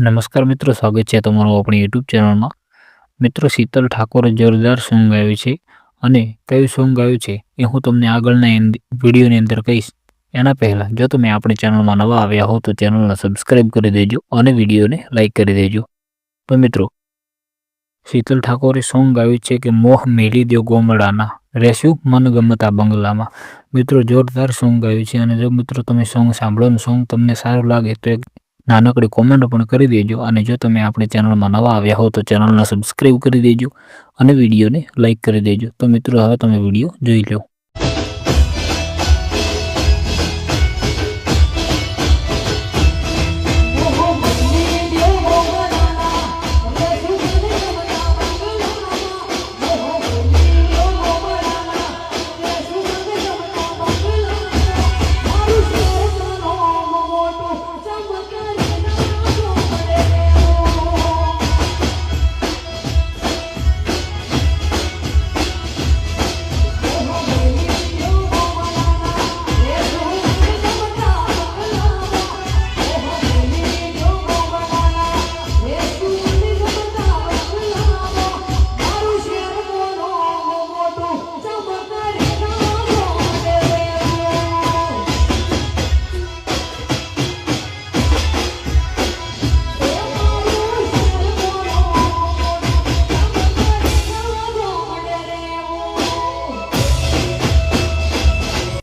નમસ્કાર મિત્રો, સ્વાગત છે તમારું આપણી યુટ્યુબ ચેનલમાં મિત્રો, શીતલ ઠાકોરે જોરદાર સોંગ ગાયું છે અને કયું સોંગ ગાયું છે એ હું તમને આગળના વિડીયોની અંદર કહીશ. એના પહેલાં, જો તમે આપણી ચેનલમાં નવા આવ્યા હો, તો ચેનલને સબસ્ક્રાઈબ કરી દેજો અને વિડીયોને લાઇક કરી દેજો. તો મિત્રો, શીતલ ઠાકોરે સોંગ ગાયું છે કે મોહ મેલી દો ગોમડાના રહેશું મનગમતા બંગલામાં. મિત્રો, જોરદાર સોંગ ગાયું છે અને જો મિત્રો તમે સોંગ સાંભળો સોંગ તમને સારું લાગે તો એક નાનકડી કોમેન્ટ પણ કરી દેજો અને જો તમે આપણી ચેનલમાં નવા આવ્યા હો તો ચેનલને સબસ્ક્રાઈબ કરી દેજો અને વિડીયોને લાઇક કરી દેજો. તો મિત્રો, હવે તમે વીડિયો જોઈ લો.